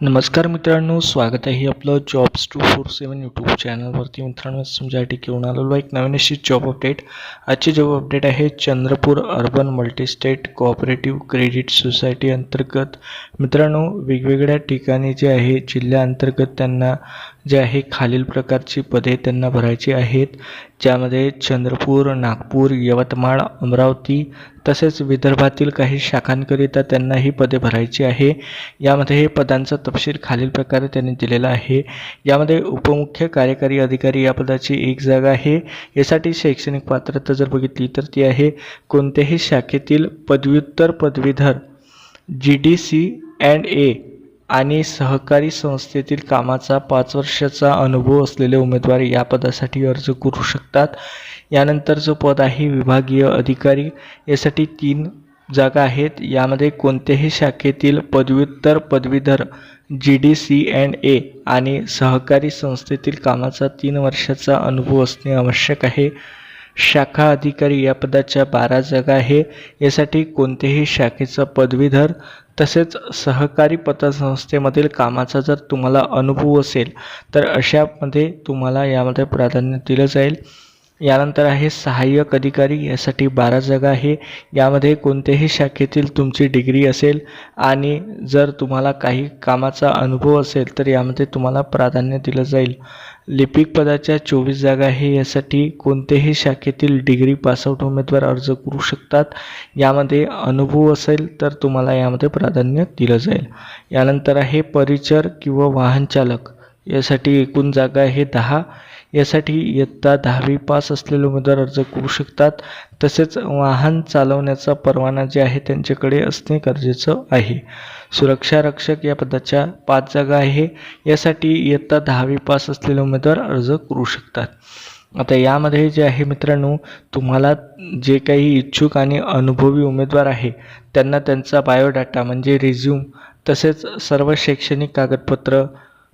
नमस्कार मित्रांनो स्वागत आहे आपलं jobs two four seven YouTube चॅनलवरती मित्रांनो तुमच्यासाठी घेऊन आलेलो एक नवीन अशी जॉब अपडेट आजची जॉब अपडेट आहे Chandrapur urban multistate cooperative credit society अंतर्गत. मित्रांनो वेगवेगळ्या ठिकाणी जे आहे जिल्ह्याअंतर्गत त्यांना जे आहे खालील प्रकारची पदे त्यांना भरायची आहेत. ज्यामध्ये चंद्रपूर नागपूर यवतमाळ अमरावती तसेच विदर्भातील काही शाखांकरिता त्यांना ही पदे भरायची आहे. यामध्ये हे पदांचा तपशील खालील प्रकारे त्यांनी दिलेला आहे. यामध्ये उपमुख्य कार्यकारी अधिकारी या पदाची एक जागा आहे. यासाठी शैक्षणिक पात्रता जर बघितली तर ती आहे कोणत्याही शाखेतील पदव्युत्तर पदवीधर G D C and A आणि सहकारी संस्थेतील कामाचा पाच वर्षाचा अनुभव असलेले उमेदवार या पदासाठी अर्ज करू शकतात. यानंतरचं पद आहे विभागीय अधिकारी यासाठी तीन जागा आहेत. यामध्ये कोणत्याही शाखेतील पदव्युत्तर पदवीधर G D C and A आणि सहकारी संस्थेतील कामाचा तीन वर्षाचा अनुभव असणे आवश्यक आहे. शाखा अधिकारी या पदाच्या बारा जागा आहे. यासाठी कोणत्याही शाखेचा पदवीधर तसेच सहकारी पतसंस्थेमधील कामाचा जर तुम्हाला अनुभव असेल तर अशामध्ये तुम्हाला यामध्ये प्राधान्य दिलं जाईल. यानंतर आहे सहाय्यक अधिकारी. यासाठी बारा जागा आहे. यामध्ये कोणत्याही शाखेतील तुमची डिग्री असेल आणि जर तुम्हाला काही कामाचा अनुभव असेल तर यामध्ये तुम्हाला प्राधान्य दिलं जाईल. लिपिक पदाच्या चोवीस जागा आहे. यासाठी कोणत्याही शाखेतील डिग्री पासआउट उमेदवार अर्ज करू शकतात. यामध्ये अनुभव असेल तर तुम्हाला यामध्ये प्राधान्य दिलं जाईल. यानंतर आहे परिचर किंवा वाहन चालक. यासाठी एकूण जागा आहे दहा. यासाठी इयत्ता दहावी पास असलेले उमेदवार अर्ज करू शकतात. तसेच वाहन चालवण्याचा परवाना जे आहे त्यांच्याकडे असणे गरजेचं आहे. सुरक्षा रक्षक या पदाच्या पाच जागा आहे. यासाठी इयत्ता दहावी पास असलेले उमेदवार अर्ज करू शकतात. आता यामध्ये जे आहे मित्रांनो तुम्हाला जे काही इच्छुक आणि अनुभवी उमेदवार आहे त्यांना त्यांचा बायोडाटा म्हणजे रिझ्यूम तसेच सर्व शैक्षणिक कागदपत्र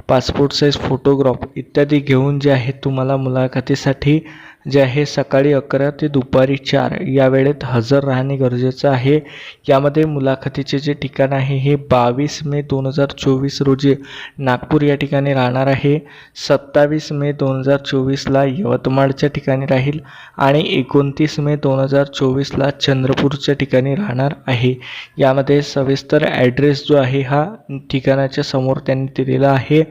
पासपोर्ट साईज फोटोग्राफ इत्यादी घेऊन जे आहे तुम्हाला मुलाखतीसाठी जे आहे सकाळी अकरा ते दुपारी चार. या वेळेत हजर राहणे गरजेचं आहे. यामध्ये मुलाखतीचे जे ठिकाण आहे हे बावीस मे दोन हजार चोवीस रोजी नागपूर या ठिकाणी राहणार आहे. सत्तावीस मे दोन हजार चोवीसला यवतमाळच्या ठिकाणी राहील आणि एकोणतीस मे दोन हजार चोवीसला चंद्रपूरच्या ठिकाणी राहणार आहे. यामध्ये सविस्तर ॲड्रेस जो आहे हा ठिकाणाच्या समोर त्यांनी दिलेला आहे.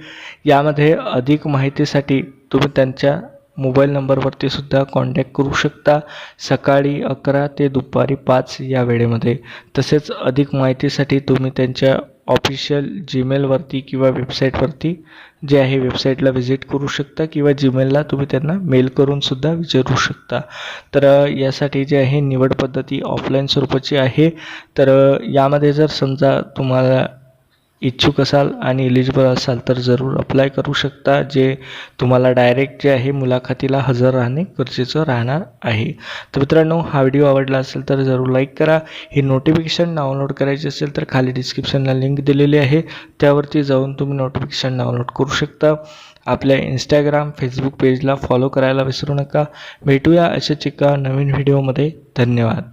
यामध्ये अधिक माहितीसाठी तुम्ही त्यांच्या मोबाईल नंबरवरती सुद्धा कॉन्टॅक्ट करू शकता. सकाळी अकरा ते दुपारी पाच या वेळेमध्ये. तसेच अधिक माहितीसाठी तुम्ही त्यांच्या ऑफिशियल जीमेलवरती किंवा वेबसाईटवरती जे आहे वेबसाईटला व्हिजिट करू शकता किंवा जीमेलला तुम्ही त्यांना मेल करूनसुद्धा विचारू शकता. तर यासाठी जे आहे निवड पद्धती ऑफलाईन स्वरूपाची आहे. तर यामध्ये जर समजा तुम्हाला इच्छुक असाल आणि एलिजिबल असाल तर जरूर अप्लाय करू शकता जे तुम्हाला डायरेक्ट जे आहे मुलाखतीला हजर राहणे गरजेचं राहणार आहे. तर मित्रांनो हा व्हिडिओ आवडला असेल तर जरूर लाईक करा. ही नोटिफिकेशन डाउनलोड करायची असेल तर खाली डिस्क्रिप्शनला लिंक दिलेली आहे. त्यावरती जाऊन तुम्ही नोटिफिकेशन डाउनलोड करू शकता. आपल्या इंस्टाग्राम फेसबुक पेजला फॉलो करायला विसरू नका. भेटूया अशाच एका नवीन व्हिडिओमध्ये धन्यवाद.